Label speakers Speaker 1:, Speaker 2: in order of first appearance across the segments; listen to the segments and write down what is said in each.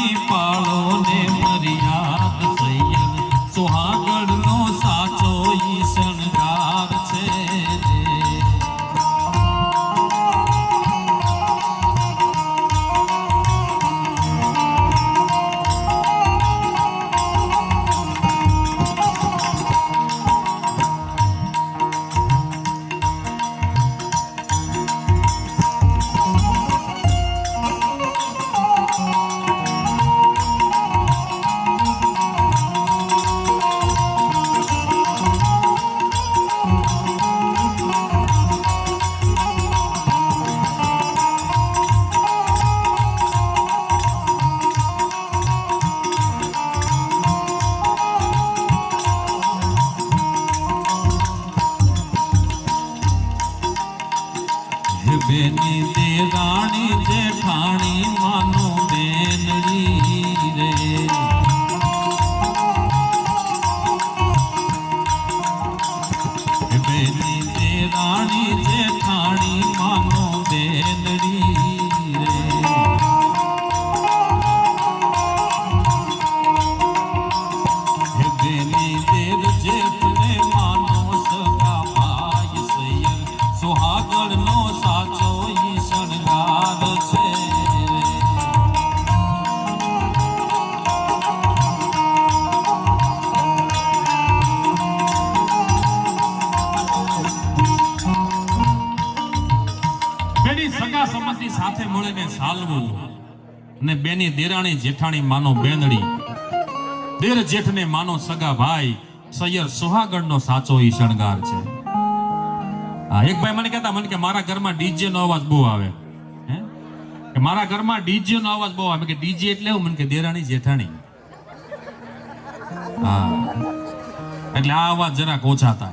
Speaker 1: દેરાણી મળીને ને બેની દેરાણી જેઠાણી માનો બેનડી. દેર જેઠને માનો સગા ભાઈ, સૈયર સુહાગણનો સાચો ઈ શણગાર છે. હા, એક ભાઈ મને કહેતા, મને કે મારા ઘરમાં ડીજે નો અવાજ બહુ આવે. હે? કે મારા ઘરમાં ડીજે નો અવાજ બહુ આવે. કે ડીજે એટલે એવું? મને કે દેરાણી જેઠાણી. હા. એટલે આ અવાજ જરાક ઓછા થાય.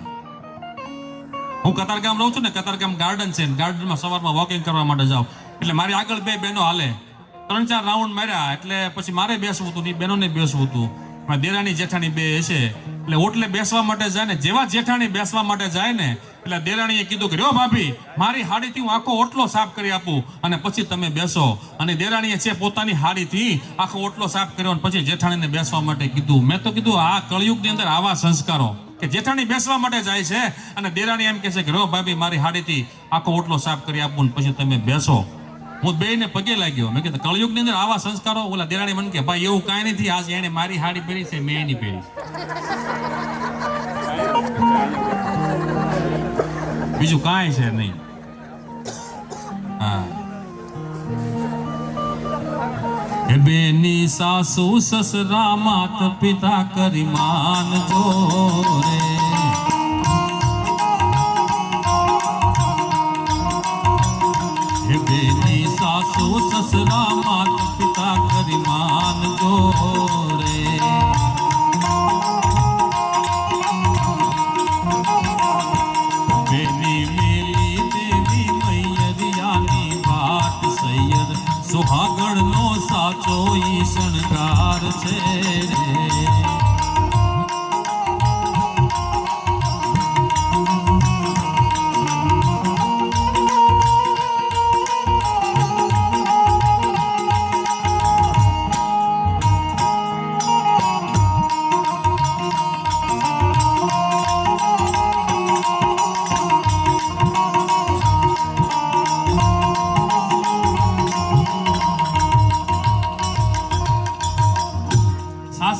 Speaker 1: હું કતારગામ રહું છું ને, કતારગામ ગાર્ડન છે ગાર્ડનમાં સવારમાં વોકિંગ કરવા માટે જાઉં. એટલે મારી આગળ બે બહેનો હાલે. ત્રણ ચાર રાઉન્ડ માર્યા, એટલે પછી મારે બેસવું હતું ને ઈ બહેનોને બેસવું હતું. મારા દેરાણી જેઠાણી બે છે એટલે ઓટલે બેસવા માટે જાય ને, જેવા જેઠાણી બેસવા માટે જાય ને, એટલે દેરાણીએ કીધું કે રહ્યો ભાભી, મારી હાડીથી હું આખો ઓટલો સાફ કરી આપું અને પછી તમે બેસો. અને દેરાણીએ છે પોતાની હાડીથી આખો ઓટલો સાફ કર્યો અને પછી જેઠાણીને બેસવા માટે કીધું. મેં તો કીધું, આ કળયુગની અંદર આવા સંસ્કારો કે જેઠાણી બેસવા માટે જાય છે. અને દેરાણી એમ કહે છે કે રો ભાભી, મારી હાડીથી આખો ઓટલો સાફ કરી આપું પછી તમે બેસો. હું બે ને પગે લાગ્યો. મેં કીધું, કળયુગની અંદર આવા સંસ્કારો ઓલા દેરાણી મને કે, ભાઈ, એવું કાંઈ નથી. આજે એને મારી હાડી પહેરી છે, મેં એની પહેરી બીજું કાંઈ છે નહીં. હે. બેની સાસુ સસરા માત પિતા કરી માનજો રે સાસુ સસરા માતા પિતા કરી માનજો.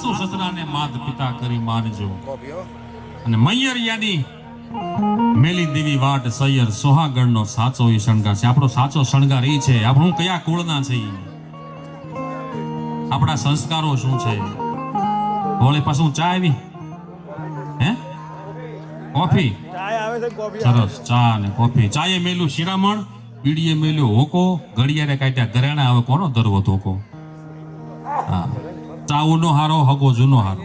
Speaker 1: સાસુ સસરાને માત પિતા કરી માનજો. અને મૈયરિયાની મેલી દેવી વાટ સૈયર સોહાગઢનો સાચો એ શણગાર છે. આપણો સાચો શણગાર એ છે. આપણું કયા કુળના છે આપણા સંસ્કારો શું છે? ભોળે પાછું ચા આવી? હે? કોફી?
Speaker 2: ચાય આવે છે કોફી
Speaker 1: સરસ ચા ને કોફી. ચાએ મેલું શિરામણ બીડીએ મેલ્યો હોકો ઘડિયાળે કાઢ્યા ઘરેણા. આવે કોનો ધરવો ધોકો હા. ચા ઉનો હારો, હગો જૂનો હારો.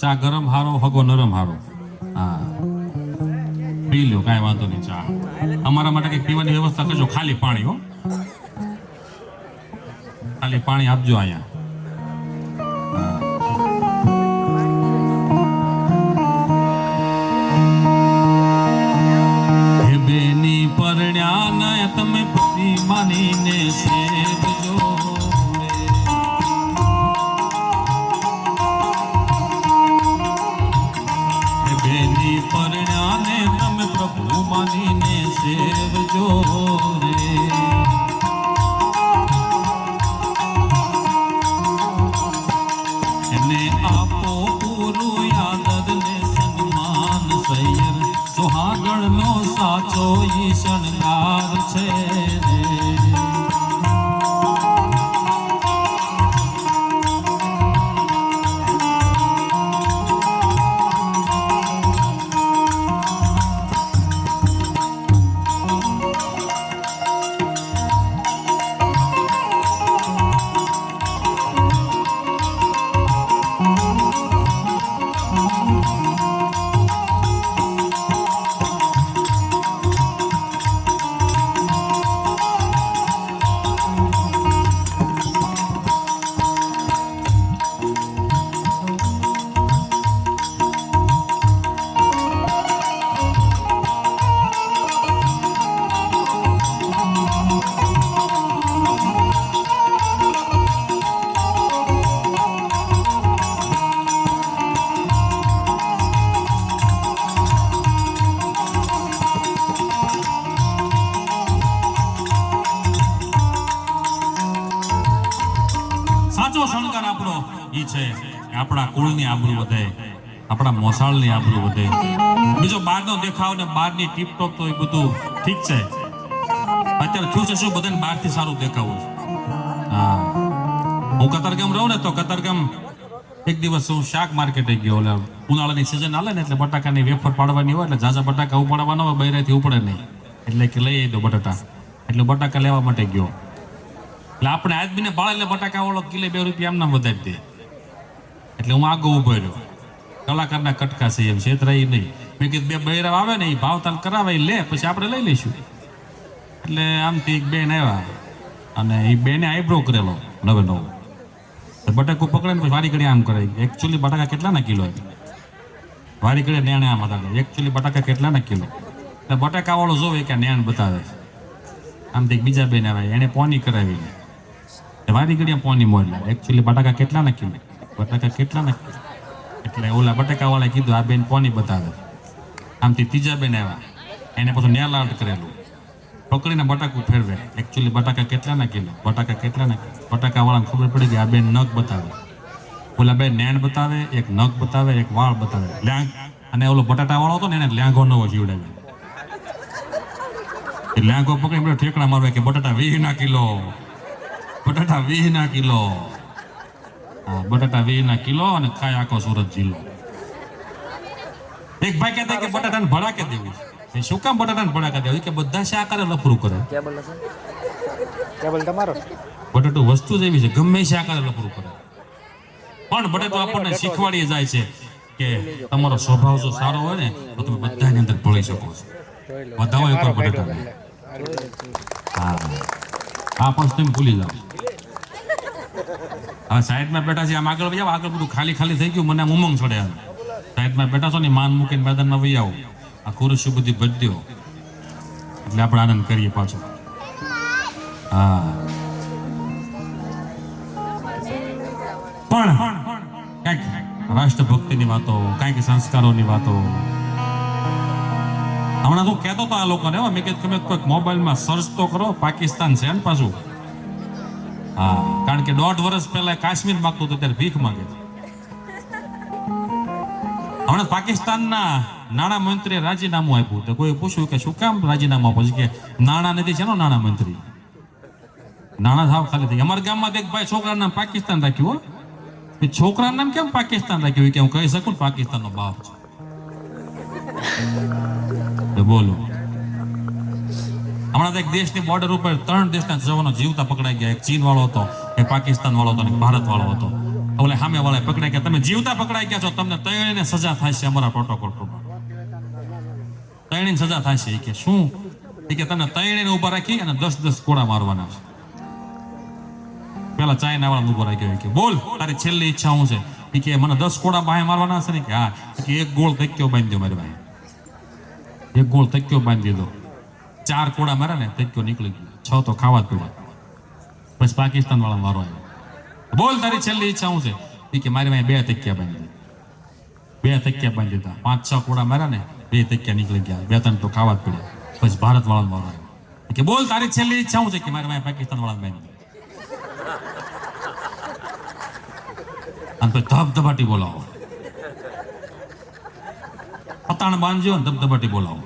Speaker 1: ચા ગરમ હારો, હગો નરમ હારો. હા. પી લ્યો, કાંઈ વાંધો નહીં, ચા. અમારા માટે કંઈક પીવાની વ્યવસ્થા કરજો, ખાલી પાણી, હો. ખાલી પાણી આપજો અહીંયા. કોઈ શણગાર છે? આબરૂ વધે. આપણા મોસાળની આબરૂ વધે. બીજો બહારનો દેખાવ ને બહારની ટીપટોપ તો એ બધું ઠીક છે. અત્યારે થયું છે શું? બધાને બહારથી સારું દેખાવું હા. હું કતારગામ રહું ને તો કતારગામ એક દિવસ હું શાક માર્કેટે ગયો. એટલે ઉનાળાની સિઝન હાલે ને એટલે બટાકાની વેફર પાડવાની હોય એટલે ઝાઝા બટાકા ઉપાડવાના હોય, બૈરાથી ઉપડે નહીં. એટલે કે લઈ દો બટાટા. એટલે બટાકા લેવા માટે ગયો. એટલે આપણે આદમીને ભાળે એટલે બટાકા વાળો કિલે બે રૂપિયા એમના વધારી દે. એટલે હું આગળ ઊભો રહ્યો. કલાકારના કટકા છે એમ છેતરાય નહીં. મેં કીધું, બે બૈરાવ આવે ને એ ભાવતાલ કરાવે લે, પછી આપણે લઈ લઈશું. એટલે આમથી એક બેન આવ્યા અને એ બેને આઈબ્રો કરેલો નવે નવો બટાકું પકડે ને વારી ઘડી આમ કરે એકચ્યુઅલી બટાકા કેટલાના કિલો વારી ઘડી નેણે આમ હતા એકચ્યુઅલી બટાકા કેટલાના કિલો? એટલે બટાકાવાળો જોવે કે નેણ બતાવે આમથી એક બીજા બેન આવે એણે પોની કરાવી એટલે વારી ઘડી પોની મોડલા એકચ્યુઅલી બટાકા કેટલાના કિલો? બટાકા કેટલા ને એટલે ઓલા બટાકાવાળાએ કીધું, આ બેન પોની બતાવે. આમથી ત્રીજા બેન આવ્યા. એને પાછું નેલ આર્ટ કરેલું. પકડીને બટાકું ફેરવે. એકચ્યુઅલી બટાકા કેટલા ના કિલો બટાકા કેટલાના કિલો બટાકાવાળાને ખબર પડી કે આ બેન નખ બતાવે. ઓલા બેન નેણ બતાવે, એક નખ બતાવે, એક વાળ બતાવે. લ્યાંગ. અને ઓલો બટાટાવાળો હતો ને, એને લ્યાંગો નવો એ લ્યાંગો પકડી ઠેકડા મારવે કે, બટાટા વીસ ના કિલો. બટાટા વીસ ના કિલો. બટાટા વીસ ના કિલો અને ખાય આખો સુરત જિલ્લો. એક ભાઈ કહેતા કે બટાટાને ભડાકે દેવું છે. શું કામ બટાટાને ભડાકે દેવું? કે બધા શા કરે
Speaker 2: લફરું કરે. બટાટો તમારો?
Speaker 1: બટાટું વસ્તુ જ એવી છે ગમે છે આકારે લફરું કરે. પણ બટાટું આપણને શીખવાડી જાય છે કે તમારો સ્વભાવ જો સારો હોય ને તો તમે બધાની અંદર ભળી શકો છો. બધા હોય ઉપર બટાટા હા. આ પણ તમે ભૂલી જાઓ. હવે સાઈડમાં બેઠા છે, આમ આગળ વહી આગળ બધું ખાલી ખાલી થઈ ગયું, મને ઉમંગ છોડે આમ સાઈડમાં બેઠા છો ને માન મૂકીને મેદાનમાં વહી આવો. આ ખુરશી બધી ભજ્યો એટલે આપણે આનંદ કરીએ પાછો. હા. પણ કંઈક રાષ્ટ્રભક્તિની વાતો, કંઈક સંસ્કારોની વાતો. હમણાં તો કહેતો તો આ લોકોને મેં કીધું, તમે કોઈક મોબાઈલમાં સર્ચ તો કરો, પાકિસ્તાન છે ને પાછું. હા, કારણ કે દોઢ વર્ષ પહેલા કાશ્મીર માંગતું હતું ત્યારે ભીખ માંગે હમણાં પાકિસ્તાનના નાણાં મંત્રીએ રાજીનામું આપ્યું તો કોઈ પૂછ્યું કે શું કામ રાજીનામું આપો કે નાણાં નથી છે નાણાં મંત્રી? નાણાં થાવ ખાલી થઈ અમારા ગામમાં એક ભાઈ છોકરાનું નામ પાકિસ્તાન રાખ્યું, હો. છોકરાનું નામ કેમ પાકિસ્તાન રાખ્યું? કે હું કહી શકું પાકિસ્તાનનો બાપ છે. બોલો. હમણાં તો એક દેશની બોર્ડર ઉપર ત્રણ દેશના જવાનો જીવતા પકડાઈ ગયા. એક ચીન વાળો હતો, એક પાકિસ્તાન વાળો હતો અને ભારત વાળો હતો. ઓલે સામે વાળા પકડાઈ ગયા. તમે જીવતા પકડાઈ ગયા છો. તમને ત્રણેયને સજા થાય છે અમારા પ્રોટોકોલ પ્રમાણે. ત્રણેયની સજા થાય છે. કે શું? એ કે તમને ત્રણેયને ઊભા રાખી અને દસ દસ કોડા મારવાના છે. પેલા ચાઇના વાળા ઊભો રાખ્યો કે, બોલ, તારી છેલ્લી ઈચ્છા શું છે? કે, મને દસ કોડા બાહે મારવાના છે ને. કે, હા. એક ગોળ તક્યો બાંધી દો મારી ભાઈ એક ગોળ તક્યો બાંધી દીધો ચાર કોડા માર્યા ને તક્યો નીકળી ગયો. છ તો ખાવા જ પડ્યા પછી પાકિસ્તાન વાળા મારો આવ્યો. બોલ, તારી છેલ્લી ઈચ્છા હું છે? એ કે મારી ભાઈ બે તકિયા બાંધી બે તકિયા બાંધી દીધા. પાંચ, છ કોડા માર્યા ને બે તકિયા નીકળી ગયા. બે, ત્રણ તો ખાવા જ પડ્યા. પછી ભારત વાળા મારો આવ્યો. કે બોલ, તારી છેલ્લી ઈચ્છા હું છે કે મારી ભાઈ પાકિસ્તાન વાળા બાંધી. અને પછી ધબધબાટી બોલાવો. પતાણ બાંધજો ને ધબધબાટી બોલાવો.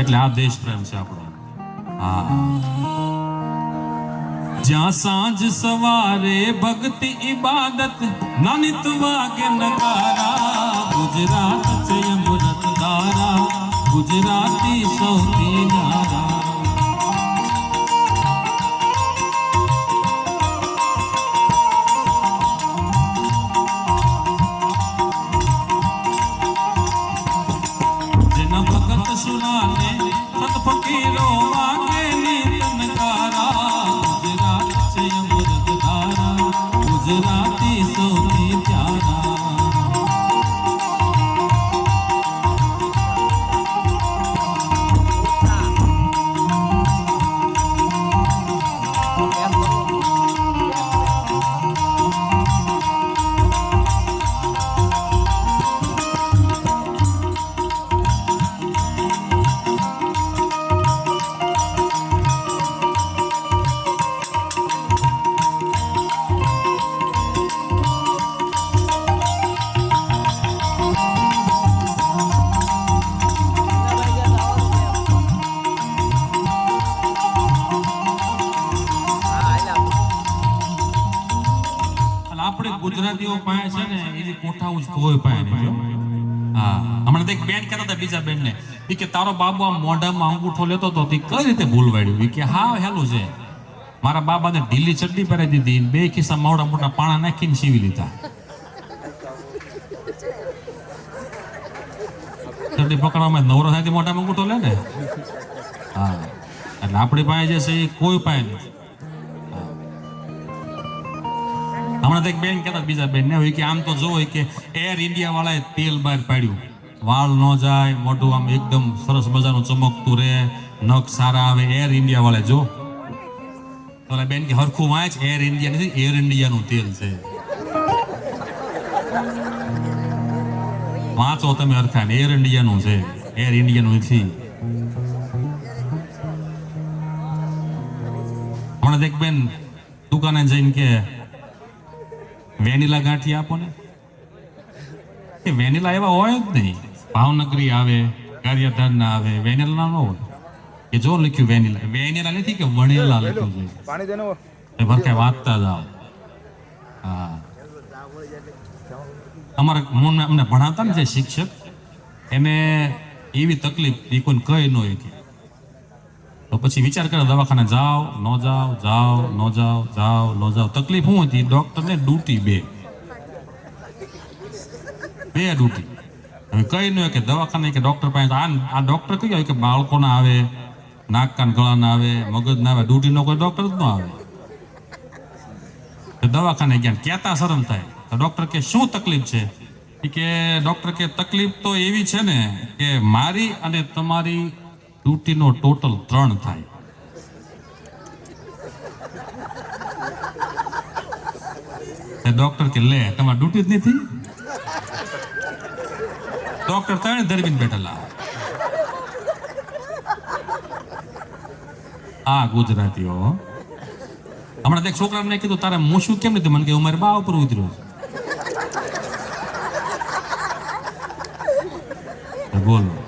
Speaker 1: એટલે આ દેશ પ્રેમ છે આપણો. જ્યાં સાંજ સવારે ભક્તિ ઇબાદત નાનિત વાગે નકારા, ગુજરાત હતા બીજા બેન ને ઈ કે, તારો બાબુ આમ મોઢામાં અંગૂઠો લેતો હતો તે કઈ રીતે ભૂલવાડ્યું એ કે, હા, હેલું છે. મારા બાબાને ઢીલી ચડ્ડી પહેરાવી દીધી. બે ખિસ્સા માવડા મોટા પાણા નાખીને સીવી લીધા. ચડ્ડી પકડવામાં નવરો થાય મોઢામાં અંગૂઠો લે ને? હા. એટલે આપણી પાસે જે છે એ કોઈ પાસે નથી. હમણાં તો એક બેન કહેતા, બીજા બેન ને હોય કે, આમ તો જોવો કે એર ઇન્ડિયા વાળાએ તેલ બહાર પાડ્યું. વાળ ન જાય, મોઢું આમ એકદમ સરસ મજાનું ચમકતું રહે, નખ સારા આવે એર ઇન્ડિયા વાળે જો. ઓલા બેન કે હરખું વાંચ એર ઇન્ડિયા નથી એર ઇન્ડિયાનું તેલ છે. વાંચો તમે હરખા એર ઇન્ડિયાનું છે એર ઇન્ડિયાનું નથી. હમણાં એક બેન દુકાને જઈને કે, વેનીલા ગાંઠી આપો ને. વેનીલા એવા હોય જ નહીં. ભાવનગરી આવે કાર્યધાન ના આવે વેનેલા ન હોય. કે જો લખ્યું વેનીલા વેનેલા નથી કે વણેલા લખ્યું છે.
Speaker 2: પાણી દેનો
Speaker 1: એ ભરખે વાંચતા જાઓ હા. અમારા મને અમને ભણાવતા ને જે શિક્ષક એને એવી તકલીફ એ કોઈ કહી ન હોય કે. તો પછી વિચાર કરે દવાખાને જાઓ ન જાઓ જાઓ ન જાઓ જાઓ ન જાઓ. તકલીફ શું હતી? ડોક્ટરને ડ્યુટી બે. બે ડ્યુટી હવે કઈ ન કે દવાખાને કે ડૉક્ટર પાસે આ આ ડોક્ટર કહ્યું હોય કે બાળકોના આવે નાક કાન ગળાના આવે, મગજના આવે ડ્યુટીનો કોઈ ડૉક્ટર જ ન આવે. દવાખાને ગયા કહેતા શરમ થાય. તો ડૉક્ટર કે, શું તકલીફ છે? કે ડૉક્ટર કે, તકલીફ તો એવી છે ને કે મારી અને તમારી ડ્યુટીનો ટોટલ ત્રણ થાય. ડોક્ટર કે, લે, તમારે ડ્યુટી જ નથી ડોક્ટર ત્રણે ધરવીને બેઠેલા. આ ગુજરાતીઓ. હમણાં એક છોકરાને કીધું, તારે મૂછું કેમ નથી મને કે હું મારી બા ઉપર ઉતર્યો છું. બોલો.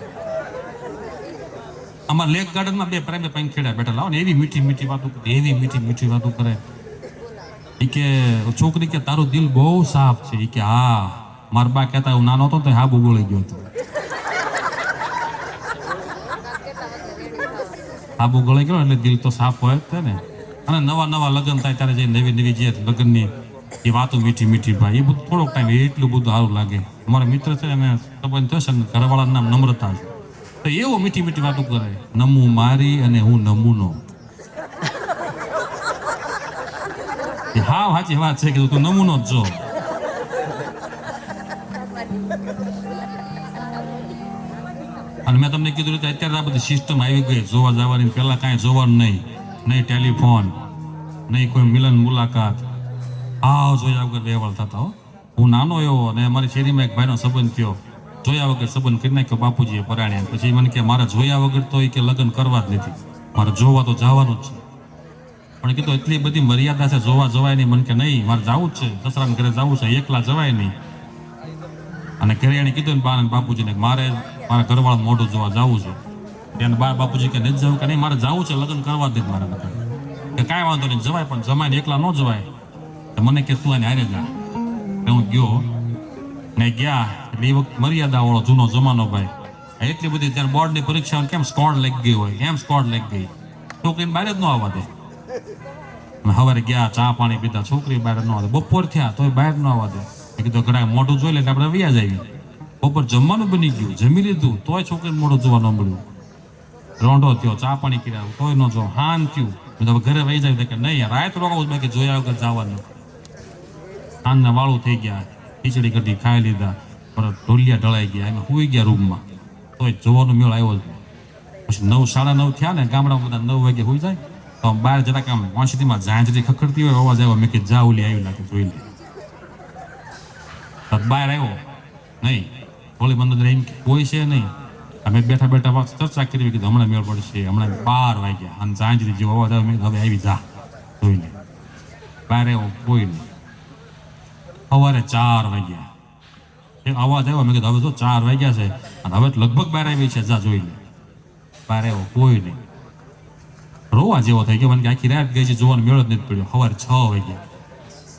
Speaker 1: અમારા લેક ગાર્ડનમાં બે પ્રેમી પંખેડા બેઠા લાવો ને, એવી મીઠી મીઠી વાતો કરે, એવી મીઠી મીઠી વાતો કરે. ઈ કે, છોકરી કે, તારું દિલ બહુ સાફ છે. ઈ કે, હા. મારા બા કહેતા હું નાનો હતો તો હા ભૂગોળી ગયો હતો હા ભૂગોળી ગયો એટલે દિલ તો સાફ હોય જ ને અને નવા નવા લગ્ન થાય ત્યારે જે નવી નવી જે લગ્નની એ વાતો મીઠી મીઠી ભાઈ એ બધું થોડોક ટાઈમ એટલું બધું સારું લાગે અમારા મિત્ર છે એને સંબંધ થશે ને ઘરવાળાનું નામ નમ્રતા છે તો એવો મીઠી મીઠી વાતો કરે નમું મારી અને હું નમૂનો હા સાચી વાત છે કે તું નમૂનો જ જો અને મેં તમને કીધું કે અત્યારે આ બધી સિસ્ટમ આવી ગઈ જોવા જવાની પહેલાં કાંઈ જોવાનું નહીં. નહીં ટેલિફોન નહીં કોઈ મિલન મુલાકાત. આવ જોયા વગર વ્યવહાર થતા હો. હું નાનો એવો અને અમારી શેરીમાં એક ભાઈનો સંબંધ થયો. જોયા વગર સંબંધ કરી નાખ્યો બાપુજીએ પરાણે. પછી મને કે મારે જોયા વગર તો એ કે લગ્ન કરવા જ નથી. મારે જોવા તો જવાનું જ છે. પણ કીધું એટલી બધી મર્યાદા છે, જોવા જવાય નહીં. મને કે નહીં, મારે જવું જ છે. સસરાને ઘરે જવું છે. એકલા જવાય નહીં. અને ઘરે કીધું ને, બા અને બાપુજીને મારે મારા ઘરવાળા મોઢું જોવા જવું છે. એને બા બાપુજી કે, નથી જવું કે નહીં, મારે જવું છે, લગ્ન કરવા દે મારા લગ્ન કે કાંઈ વાંધો નહીં, જવાય પણ જમાય ને એકલા ન જવાય. તો મને કે, તું એને હારે જા. હું ગયો ને ગયા, એટલે એ વખત મર્યાદાવાળો જૂનો જમાનો ભાઈ. એટલી બધી ત્યારે બોર્ડની પરીક્ષા કેમ સ્કોડ લાગી ગઈ હોય? કેમ સ્કોડ લાગી ગઈ. છોકરીને બહાર જ ન આવવા દે. અમે સવારે ગયા, ચા પાણી પીધા છોકરી બહાર ન આવે બપોર થયા, તોય બહાર ન આવવા દે. કીધું ઘણા મોઢું જોઈ લે એટલે આપણે વ્યાજ આવી બપોર જમવાનું બની ગયું, જમી લીધું, તોય છોકરીને મોઢું જોવા ન મળ્યું. રોંઢો થયો, ચા પાણી કર્યા તોય ન જો, હાન થયું. મેં તો ઘરે વહી જાય. કે નહીં રાત રોકાવું બાકી જોયા વગર જવાનું. હાનના વાળું થઈ ગયા, ખીચડી કઢી ખાઈ લીધા પર ઢોલિયા ઢળાઈ ગયા, એમાં સુઈ ગયા રૂમમાં. તોય જોવાનો મેળ આવ્યો પછી નવ, સાડા નવ થયા ને, ગામડામાં બધા નવ વાગે હોઈ જાય, તો બહાર જરાક આમ વાંસીમાં ઝાંઝરી ખખડતી હોય, અવાજ આવ્યો, મેં કે જા ઓલી આવી લાગે, જોઈ લે. બહાર આવ્યો. નહીં. ઓલી બંધ એમ કોઈ છે નહીં. અમે બેઠા બેઠા વાત ચર્ચા કરી કે હમણાં મેળ પડશે, હમણાં બાર વાગ્યા. અને સાંજથી જેવો અવાજ કીધું, હવે આવી જા. જોઈ લે. બહાર આવ્યો, કોઈ નહીં. સવારે ચાર વાગ્યા. એક અવાજ આવ્યો, મેં કીધું, હવે તો ચાર વાગ્યા છે. અને હવે લગભગ બહાર આવી છે, જા જોઈ લે. બહાર આવ્યો, કોઈ નહીં. રોવા જેવો થઈ ગયો. મને કે આખી રાત ગઈ છે, જોવાનો મેળો જ નથી પડ્યો. સવારે છ વાગ્યા.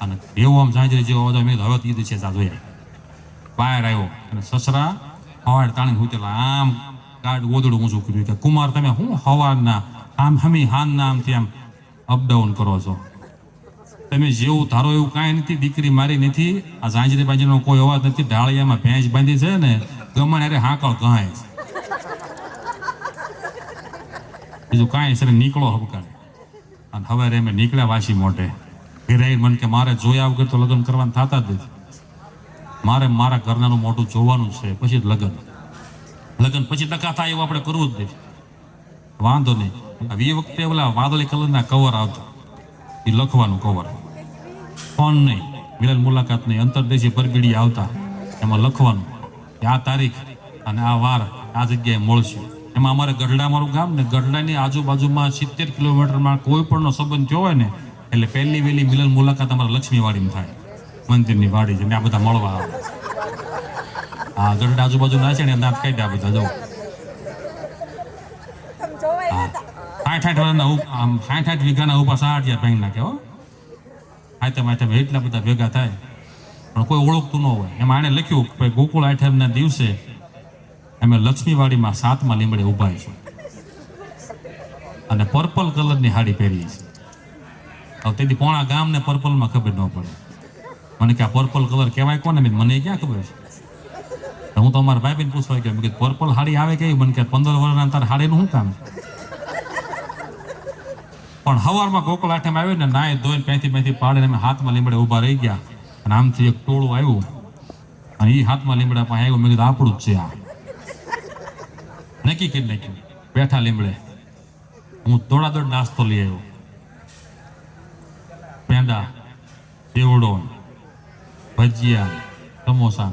Speaker 1: અને એવો આમ ઝાંઝરી જેવો અવાજ આવે. મેં કીધું, હવે તો છે દિવસે જા જોયા બહાર આવ્યો. અને સસરા હવાડ તાણીને હુતેલા આમ ગાઢ ઓદડું ઊંચું કર્યું કે કુમાર, તમે હું હવાડના આમ હમી હાનના આમથી આમ અપડાઉન કરો છો? તમે જેવું ધારો એવું કાંઈ નથી, દીકરી મારી નથી. આ ઝાંઝરી બાંજીનો કોઈ અવાજ નથી. ઢાળિયામાં ભેંસ બાંધી છે ને, ગમણ અરે હાંકળ કહાય બીજું કાંઈ છે નીકળો હબકાળ અને હવે અમે નીકળ્યા વાસી મોટે ઘેરાઈ મન કે, મારે જોયા વગર તો લગ્ન કરવાના થતા જ નથી. મારે મારા ઘરનાનું મોઢું જોવાનું છે, પછી લગ્ન. લગ્ન પછી ટકા થાય એવું આપણે કરવું જ નથી વાંધો નહીં. આવી વખતે ઓલા વાદળી કલરના કવર આવતા. એ લખવાનું કવર ફોન નહીં. મિલન મુલાકાત નહીં. અંતરદેશી પરગીડી આવતા. એમાં લખવાનું. કે આ તારીખ અને આ વાર આ જગ્યાએ મળશું. એમાં અમારે ગઢડા મારું ગામ ને ગઢડાની આજુબાજુમાં સિત્તેર કિલોમીટરમાં કોઈ પણનો સંબંધ હોય ને, એટલે પહેલી વહેલી મિલન મુલાકાત અમારા લક્ષ્મીવાડીમાં થાય. મંદિરની વાડી છે આ બધા મળવા આવે. હા ગઢડા આજુબાજુ ના છે ને દાંત કાઢ્યા બધા જવું સાઠ આઠ વર્ષના સાઠ આઠ વીઘાના ઊભા સાઠિયા ભાઈ નાખે, હો. આઠે માઠે એટલા બધા ભેગા થાય. પણ કોઈ ઓળખતું ન હોય. એમાં આણે લખ્યું કે ભાઈ, ગોકુળ આઠમના દિવસે અમે લક્ષ્મીવાડીમાં સાતમાં લીમડે ઊભા છે અને પર્પલ કલરની સાડી પહેરી છે તેથી પોણા ગામને પર્પલમાં ખબર ન પડે. મને કે આ પર્પલ કલર કહેવાય કોને? મેં મને ક્યાં ખબર છે? હું તો અમારા ભાઈ પૂછવા ગયો. મેં પર્પલ હાડી આવે કે મને કે, પંદર વર્ષના તાર સાડીનું શું કામ? પણ હવારમાં ગોકળ આઠમ આવ્યો ને નાય ધોઈને પેથી પેથી પાડીને અમે હાથમાં લીમડે ઊભા રહી ગયા. અને આમથી એક ટોળું આવ્યું. અને એ હાથમાં લીમડા પાસે આવ્યું. મેં કીધું, આપણું જ છે આ. નક્કી કરી નાખ્યું. બેઠા લીમડે. હું દોડા દોડ નાસ્તો લઈ આવ્યો. પેંડા, સેવડો ભજીયા, સમોસા,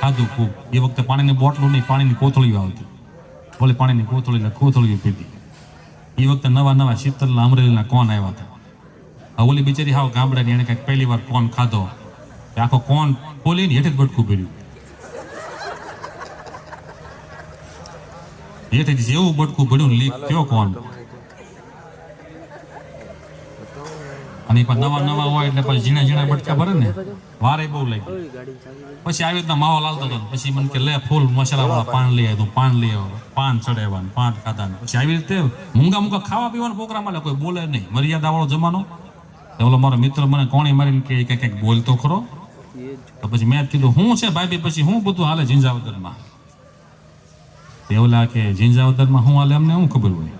Speaker 1: ખાધું ખૂબ. એ વખતે પાણીની બોટલો નહીં, પાણીની કોથળીઓ આવતી. ભલે પાણીની કોથળી કોથળીઓ પીધી. એ વખતે નવા નવા શીતલના અમરેલીના કોન આવ્યા હતા. આ ઓલી બિચારી હાવ ગામડાની એને કંઈક પહેલી વાર કોન ખાધો. આખો કોન ખોલીને હેઠે જ બટકું ભર્યું. હેઠે જેવું બટકું ભર્યું લીક થયો કોન? અને પણ નવા નવા હોય એટલે પછી ઝીણા ઝીણા બટકા ભરે ને, વારે બહુ લાગી પછી આવી રીતના માહોલ આવતો હતો. પછી મને કે, લે, ફૂલ મસાલા વાળા પાન લઈ આવ્યું પાન લઈ આવ્યો પાન ચડાવવાનું પાન ખાધાને. પછી આવી રીતે મૂંગા મૂંગા ખાવા પીવાનો પ્રોગ્રામ આલે કોઈ બોલે નહીં. મર્યાદા વાળો જમાનો ઓલો મારો મિત્ર મને કોણી મારીને કે કંઈક કંઈક બોલતો ખરો. તો પછી મેં કીધું, હું છે ભાઈ પછી હું બધું હાલે ઝીંઝાવદરમાં તે ઓલા કે ઝીંઝાવદરમાં હું હાલે? અમને શું ખબર હોય?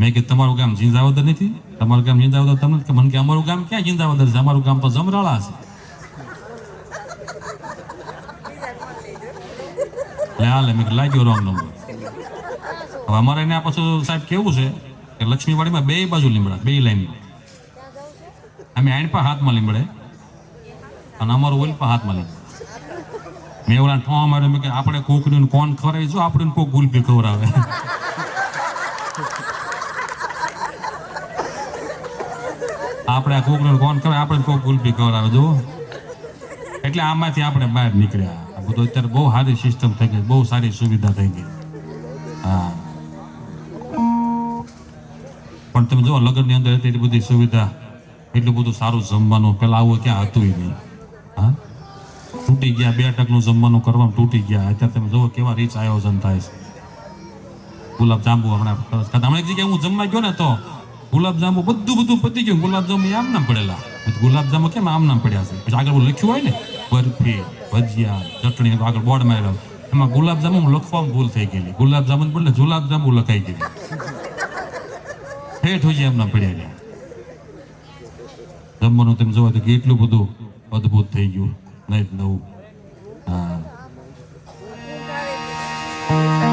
Speaker 1: મેં કીધું, તમારું ગામ જિંદાવદર નથી? તમારું ગામ જિંદાવદર તમને કે મને કે, અમારું ગામ ક્યાં જિંદાવદર છે? અમારું ગામ તો જમરાળા છે. હાલે, મેં લાગ્યો રોંગ નંબર હવે અમારે એને પાછું સાહેબ કેવું છે કે લક્ષ્મીવાડીમાં બે બાજુ લીમડા, બે લાઈનમાં. અમે આઈન પણ હાથમાં લીમડે અને અમારું ઓલ પણ હાથમાં લીમડે. મેં ઓલા ઠોવા માર્યો કે આપણે કોકનું કોણ ખવડાવી? જો આપણે કોક ગુલપી ખવડાવે. આપણે આ કોકનું કોણ કરે આપણે કોક ગુલપી ખવડાવે જો એટલે આમાંથી આપણે બહાર નીકળ્યા. આ બધું અત્યારે બહુ સારી સિસ્ટમ થઈ ગઈ, બહુ સારી સુવિધા થઈ ગઈ. હા. પણ તમે જો લગ્નની અંદર એટલી બધી સુવિધા, એટલું બધું સારું જમવાનું, પેલા આવું ક્યાં હતું નહીં. હા? તૂટી ગયા, બે ટકનું જમવાનું કરવાનું તૂટી ગયા. અત્યારે તમે જુઓ કેવા રીચ આયોજન થાય છે. ગુલાબ જાંબુ હમણાં હમણાં એક જગ્યાએ હું જમવા ગયો ને તો ગુલાબ જાંબુ બધું બધું પતી ગયું. ગુલાબ જાંબુ આમ નામ પડેલા ગુલાબજાંબુ ગુલાબ જાંબુ કેમ આમ નામ પડ્યા છે? પછી આગળ લખ્યું હોય ને, બરફી, ભજીયા, ચટણી આગળ બોર્ડ માર્યો. એમાં ગુલાબ જાંબુ લખવામાં ભૂલ થઈ ગયેલી. ગુલાબ જાંબુ બદલે ગુલાબ જાંબુ લખાઈ ગયેલી. ઠેઠ હોય એમના પડ્યા ગયા જમવાનું તમે જોવા તો કેટલું બધું અદ્ભુત થઈ ગયું. નહીં નવું. હા.